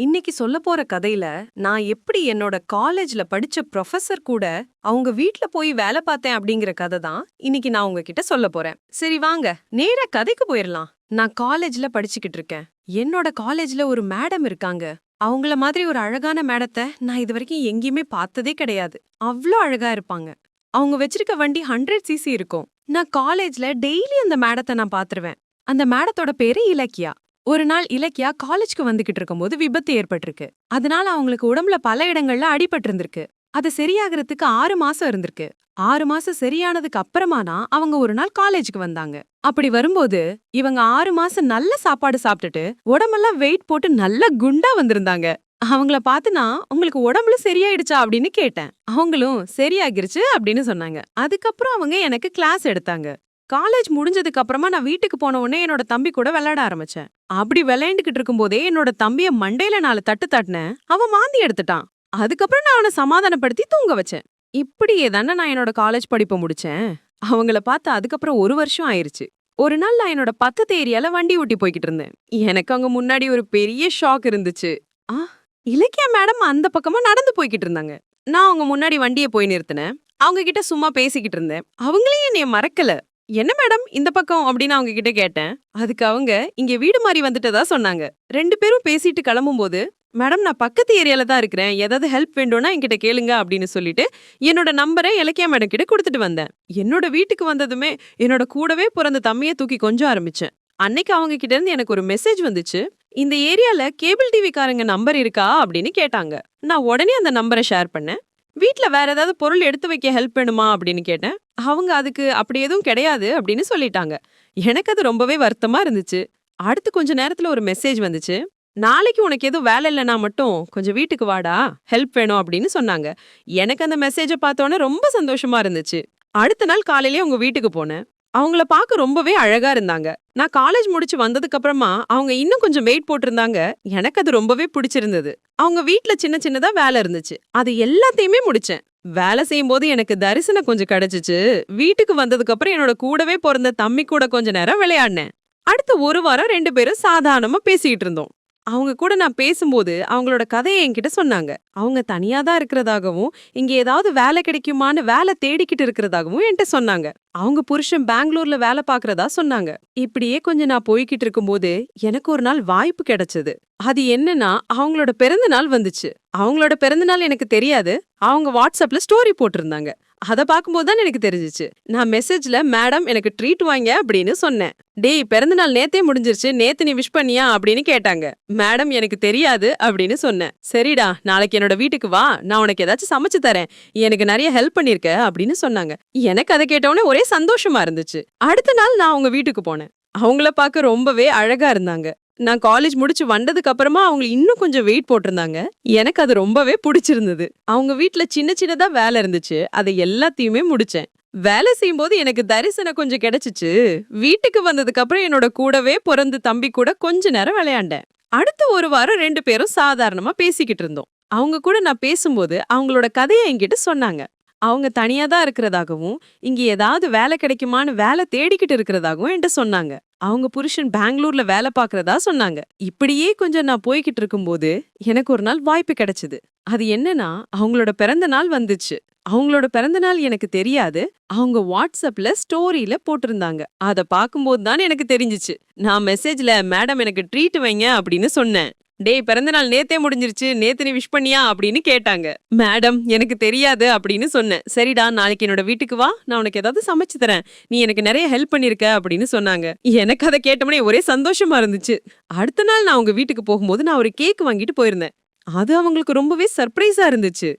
இன்னைக்கு சொல்ல போற கதையில நான் எப்படி என்னோட காலேஜ்ல படிச்ச ப்ரொஃபசர் கூட அவங்க வீட்ல போய் வேலை பார்த்தேன் அப்படிங்கிற கதை தான் இன்னைக்கு நான் உங்ககிட்ட சொல்ல போறேன். சரி வாங்க. நேரா கதைக்கு போயிரலாம். நான் காலேஜ்ல படிச்சுக்கிட்டு இருக்கேன். என்னோட காலேஜ்ல ஒரு மேடம் இருக்காங்க. அவங்கள மாதிரி ஒரு அழகான மேடத்தை நான் இது வரைக்கும் எங்கேயுமே பார்த்ததே கிடையாது. அவ்ளோ அழகா இருப்பாங்க. அவங்க வச்சிருக்க வண்டி ஹண்ட்ரட் சிசி இருக்கும். நான் காலேஜ்ல டெய்லி அந்த மேடத்தை நான் பாத்துருவேன் அந்த மேடத்தோட பேரு இலக்கியா. ஒரு நாள் இலக்கியா காலேஜ்க்கு வந்துகிட்டு இருக்கும்போது விபத்து ஏற்பட்டிருக்கு. அதனால அவங்களுக்கு உடம்புல பல இடங்கள்ல அடிபட்டிருந்திருக்கு. அது சரியாகிறதுக்கு ஆறு மாசம் இருந்திருக்கு. ஆறு மாசம் சரியானதுக்கு அப்புறமானா அவங்க ஒரு நாள் காலேஜுக்கு வந்தாங்க. அப்படி வரும்போது இவங்க ஆறு மாசம் நல்ல சாப்பாடு சாப்பிட்டுட்டு உடம்பெல்லாம் வெயிட் போட்டு நல்ல குண்டா வந்திருந்தாங்க. அவங்கள பார்த்துனா உங்களுக்கு உடம்புல சரியாயிடுச்சா? அப்படின்னு கேட்டேன். அவங்களும் சரியாகிருச்சு அப்படின்னு சொன்னாங்க. அதுக்கப்புறம் அவங்க எனக்கு கிளாஸ் எடுத்தாங்க. காலேஜ் முடிஞ்சதுக்கு அப்புறமா நான் வீட்டுக்கு போன உடனே என்னோட தம்பி கூட விளையாட ஆரம்பிச்சேன். அப்படி விளையாண்டுகிட்டு இருக்கும்போதே என்னோட தம்பிய மண்டையில நாலு தட்டு தட்டினேன். அவன் மாந்தி எடுத்துட்டான். அதுக்கப்புறம் நான் அவனை சமாதானப்படுத்தி தூங்க வச்சேன். இப்படியே தானே நான் என்னோட காலேஜ் படிப்பை முடிச்சேன். அவங்கள பார்த்து அதுக்கப்புறம் ஒரு வருஷம் ஆயிருச்சு. ஒரு நாள் நான் என்னோட பத்து ஏரியால வண்டி ஓட்டி போய்கிட்டு இருந்தேன். எனக்கு அங்க முன்னாடி ஒரு பெரிய ஷாக் இருந்துச்சு. ஆ இலக்கியா மேடம் அந்த பக்கமா நடந்து போய்கிட்டு இருந்தாங்க. நான் அவங்க முன்னாடி வண்டியை போய் நிறுத்தினேன். அவங்க கிட்ட சும்மா பேசிக்கிட்டு இருந்தேன். அவங்களே என்னைய மறக்கல. என்ன மேடம் இந்த பக்கம்? அப்படின்னு அவங்க கிட்ட கேட்டேன். அதுக்கு அவங்க இங்க வீடு மாறி வந்துட்டதா? சொன்னாங்க. ரெண்டு பேரும் பேசிட்டு கிளம்பும்போது மேடம் நான் பக்கத்து ஏரியால தான் இருக்கிறேன். ஏதாவது ஹெல்ப் வேண்டும்னா என்கிட்ட கேளுங்க அப்படின்னு சொல்லிட்டு என்னோட நம்பரை இலக்கியா மேடம் கிட்ட கொடுத்துட்டு வந்தேன். என்னோட வீட்டுக்கு வந்ததுமே என்னோட கூடவே பிறந்த தம்பியை தூக்கி கொஞ்சம் ஆரம்பிச்சேன். அன்னைக்கு அவங்க கிட்ட இருந்து எனக்கு ஒரு மெசேஜ் வந்துச்சு. இந்த ஏரியால கேபிள் டிவி காரங்க நம்பர் இருக்கா? அப்படின்னு கேட்டாங்க. நான் உடனே அந்த நம்பரை ஷேர் பண்ணேன். வீட்ல வேற ஏதாவது பொருள் எடுத்து வைக்க ஹெல்ப் வேணுமா அப்படின்னு கேட்டேன். அவங்க அதுக்கு அப்படி எதுவும் கிடையாது அப்படின்னு சொல்லிட்டாங்க. எனக்கு அது ரொம்பவே வருத்தமா இருந்துச்சு. அடுத்து கொஞ்ச நேரத்துல ஒரு மெசேஜ் வந்துச்சு. நாளைக்கு உனக்கு எதுவும் வேலை இல்லைனா மட்டும் கொஞ்சம் வீட்டுக்கு வாடா ஹெல்ப் வேணும் அப்படின்னு சொன்னாங்க. எனக்கு அந்த மெசேஜை பார்த்தோன்னே ரொம்ப சந்தோஷமா இருந்துச்சு. அடுத்த நாள் காலையிலேயே உங்க வீட்டுக்கு போனேன். அவங்கள பார்க்க ரொம்பவே அழகா இருந்தாங்க. நான் காலேஜ் முடிச்சு வந்ததுக்கு அப்புறமா அவங்க இன்னும் கொஞ்சம் வெயிட் போட்டிருந்தாங்க. எனக்கு அது ரொம்பவே பிடிச்சிருந்தது. அவங்க வீட்ல சின்ன சின்னதா வேலை இருந்துச்சு. அது எல்லாத்தையுமே முடிச்சேன். வேலை செய்யும்போது எனக்கு தரிசனம் கொஞ்சம் கிடைச்சிச்சு. வீட்டுக்கு வந்ததுக்கு அப்புறம் என்னோட கூடவே பிறந்த தம்பி கூட கொஞ்ச நேரம் விளையாடினேன். அடுத்த ஒரு வாரம் ரெண்டு பேரும் சாதாரணமா பேசிக்கிட்டு இருந்தோம். அவங்க கூட நான் பேசும்போது அவங்களோட கதையை என்கிட்ட சொன்னாங்க. அவங்க தனியா தான் இருக்கிறதாகவும் இங்க ஏதாவது வேலை கிடைக்குமான்னு வேலை தேடிக்கிட்டு இருக்கிறதாகவும் என்கிட்ட சொன்னாங்க. அவங்க புருஷன் பெங்களூர்ல வேலை பார்க்கறதா சொன்னாங்க. இப்படியே கொஞ்சம் நான் போய்கிட்டு இருக்கும்போது எனக்கு ஒரு நாள் வாய்ப்பு கிடைச்சது. அது என்னன்னா அவங்களோட பிறந்த நாள் வந்துச்சு. அவங்களோட பிறந்த நாள் எனக்கு தெரியாது. அவங்க வாட்ஸ்அப்ல ஸ்டோரி போட்டிருந்தாங்க. அத பார்க்கும்போது தான் எனக்கு தெரிஞ்சிச்சு. நான் மெசேஜ்ல மேடம் எனக்கு ட்ரீட் வாங்க அப்படின்னு சொன்னேன். டேய் பிறந்த நாள் நேத்தே முடிஞ்சிருச்சு. நேத்து நீ விஷ் பண்ணியா? அப்படின்னு கேட்டாங்க. மேடம் எனக்கு தெரியாது அப்படின்னு சொன்னேன். சரிடா நாளைக்கு என்னோட வீட்டுக்கு வா. நான் உனக்கு ஏதாச்சும் சமைச்சு தரேன். எனக்கு நிறைய ஹெல்ப் பண்ணிருக்க அப்படின்னு சொன்னாங்க. எனக்கு அதை கேட்டவுடனே ஒரே சந்தோஷமா இருந்துச்சு. அடுத்த நாள் நான் அவங்க வீட்டுக்கு போனேன். அவங்கள பார்க்க ரொம்பவே அழகா இருந்தாங்க. நான் காலேஜ் முடிச்சு வந்ததுக்கு அப்புறமா அவங்க இன்னும் கொஞ்சம் வெயிட் போட்டிருந்தாங்க. எனக்கு அது ரொம்பவே பிடிச்சிருந்தது. அவங்க வீட்ல சின்ன சின்னதா வேலை இருந்துச்சு. அதை எல்லாத்தையுமே முடிச்சேன். வேலை செய்யும்போது எனக்கு தரிசனம் கொஞ்சம் கிடைச்சிச்சு. வீட்டுக்கு வந்ததுக்கு அப்புறம் என்னோட கூடவே பிறந்து தம்பி கூட கொஞ்ச நேரம் விளையாண்டேன். அடுத்த ஒரு வாரம் ரெண்டு பேரும் சாதாரணமா பேசிக்கிட்டு இருந்தோம். அவங்க கூட நான் பேசும்போது அவங்களோட கதையை என்கிட்ட சொன்னாங்க. அவங்க தனியா தான் இருக்கிறதாகவும் இங்க ஏதாவது வேலை கிடைக்குமான்னு வேலை தேடிக்கிட்டு இருக்கிறதாகவும் என்கிட்ட சொன்னாங்க. அவங்க புருஷன் பெங்களூர்ல வேலை பார்க்கறதா சொன்னாங்க. இப்படியே கொஞ்சம் நான் போய்கிட்டு இருக்கும்போது எனக்கு ஒரு நாள் வாய்ப்பு கிடைச்சது. அது என்னன்னா அவங்களோட பிறந்த நாள் வந்துச்சு. அவங்களோட பிறந்த நாள் எனக்கு தெரியாது. அவங்க வாட்ஸ்அப்ல ஸ்டோரியில போட்டிருந்தாங்க. அத பார்க்கும்போது தான் எனக்கு தெரிஞ்சுச்சு. நான் மெசேஜ்ல மேடம் எனக்கு ட்ரீட் வைங்க அப்படின்னு சொன்னேன். டேய் பிறந்த நாள் நேத்தே முடிஞ்சிருச்சு நேத்து நீ விஷ் பண்ணியா அப்படின்னு கேட்டாங்க. மேடம் எனக்கு தெரியாது அப்படின்னு சொன்னேன். சரிடா நாளைக்கு என்னோட வீட்டுக்கு வா நான் உனக்கு ஏதாவது சமைச்சு தரேன். நீ எனக்கு நிறைய ஹெல்ப் பண்ணிருக்க அப்படின்னு சொன்னாங்க. எனக்கு அதை கேட்டோம்னே ஒரே சந்தோஷமா இருந்துச்சு. அடுத்த நாள் நான் அவங்க வீட்டுக்கு போகும்போது நான் ஒரு கேக் வாங்கிட்டு போயிருந்தேன். அது அவங்களுக்கு ரொம்பவே சர்ப்ரைஸா இருந்துச்சு.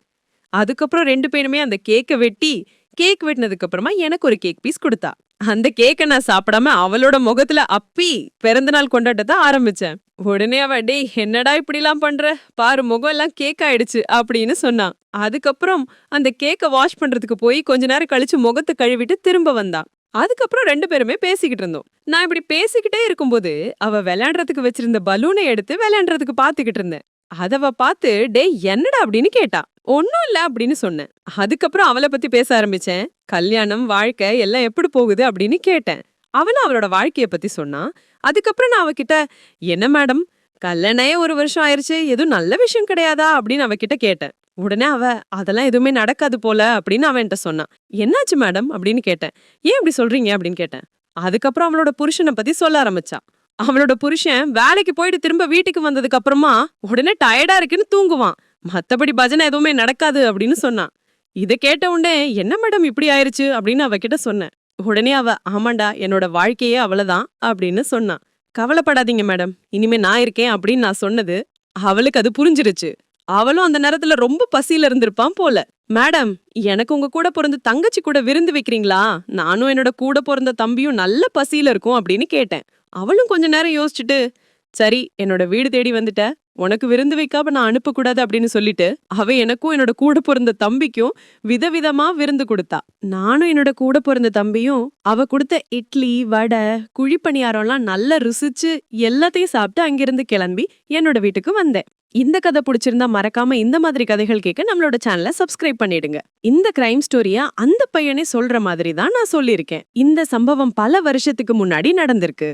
அதுக்கப்புறம் ரெண்டு பேருமே அந்த கேக்கை வெட்டி கேக் வெட்டினதுக்கு அப்புறமா எனக்கு ஒரு கேக் பீஸ் கொடுத்தா. அந்த கேக்கை நான் சாப்பிடாம அவளோட முகத்துல அப்பி பிறந்த நாள் கொண்டாட்டத்தை ஆரம்பிச்சேன். உடனே அவ டேய் என்னடா இப்படிலாம் பண்ற? பாரு முகம் எல்லாம் கேக் ஆயிடுச்சு அப்படின்னு சொன்னான். அதுக்கப்புறம் அந்த கேக்கை வாஷ் பண்றதுக்கு போய் கொஞ்ச நேரம் கழிச்சு முகத்தை கழுவிட்டு திரும்ப வந்தான். அதுக்கப்புறம் ரெண்டு பேருமே பேசிக்கிட்டு இருந்தோம். நான் இப்படி பேசிக்கிட்டே இருக்கும்போது அவ விளையாடுறதுக்கு வச்சிருந்த பலூனை எடுத்து விளையாடுறதுக்கு பாத்துக்கிட்டு இருந்தேன். அதவ பார்த்து டேய் என்னடா? அப்படின்னு கேட்டா ஒன்னும் இல்ல அப்படின்னு சொன்னேன். அதுக்கப்புறம் அவளை பத்தி பேச ஆரம்பிச்சேன். கல்யாணம் வாழ்க்கை எல்லாம் எப்படி போகுது? அப்படின்னு கேட்டேன். அவளும் அவளோட வாழ்க்கைய பத்தி சொன்னான். அதுக்கப்புறம் நான் அவகிட்ட என்ன மேடம் கல்யாணே ஒரு வருஷம் ஆயிருச்சு எதுவும் நல்ல விஷயம் கிடையாதா? அப்படின்னு அவகிட்ட கேட்டேன். உடனே அவ அதெல்லாம் எதுவுமே நடக்காது போல அப்படின்னு அவன்கிட்ட சொன்னான். என்னாச்சு மேடம்? அப்படின்னு கேட்டேன். ஏன் இப்படி சொல்றீங்க? அப்படின்னு கேட்டேன். அதுக்கப்புறம் அவளோட புருஷனை பத்தி சொல்ல ஆரம்பிச்சா. அவளோட புருஷன் வேலைக்கு போயிட்டு திரும்ப வீட்டுக்கு வந்ததுக்கு அப்புறமா உடனே டயர்டா இருக்குன்னு தூங்குவான். மத்தபடி பஜனை எதுவுமே நடக்காது அப்படின்னு சொன்னான். இதை கேட்ட உடனே என்ன மேடம் இப்படி ஆயிருச்சு? அப்படின்னு அவகிட்ட சொன்னேன். உடனே அவ ஆமாண்டா என்னோட வாழ்க்கையே அவ்வளவுதான் அப்படின்னு சொன்னான் கவலைப்படாதீங்க மேடம். இனிமே நான் இருக்கேன் அப்படின்னு நான் சொன்னது அவளுக்கு அது புரிஞ்சிருச்சு. அவளும் அந்த நேரத்துல ரொம்ப பசியில இருந்திருப்பான் போல. மேடம் எனக்கு உங்க கூட பிறந்த தங்கச்சி கூட விருந்து வைக்கிறீங்களா? நானும் என்னோட கூட பிறந்த தம்பியும் நல்ல பசியில இருக்கும் அப்படின்னு கேட்டேன். அவளும் கொஞ்ச நேரம் யோசிச்சுட்டு சரி என்னோட வீடு தேடி வந்துட்ட. உனக்கு விருந்து வைக்காம நான் அனுப்பக்கூடாது அப்படின்னு சொல்லிட்டு அவ எனக்கும் என்னோட கூட பிறந்த தம்பிக்கும் விதவிதமா விருந்து கொடுத்தா. நானும் என்னோட கூட பிறந்த தம்பியும் அவ கொடுத்த இட்லி வடை குழிப்பணியாரம்லாம் நல்லா ருசிச்சு எல்லாத்தையும் சாப்பிட்டு அங்கிருந்து கிளம்பி என்னோட வீட்டுக்கு வந்தேன். இந்த கதை பிடிச்சிருந்தா மறக்காம இந்த மாதிரி கதைகள் கேட்க நம்மளோட சேனலை சப்ஸ்கிரைப் பண்ணிடுங்க. இந்த கிரைம் ஸ்டோரியா அந்த பையனே சொல்ற மாதிரி தான் நான் சொல்லியிருக்கேன். இந்த சம்பவம் பல வருஷத்துக்கு முன்னாடி நடந்திருக்கு.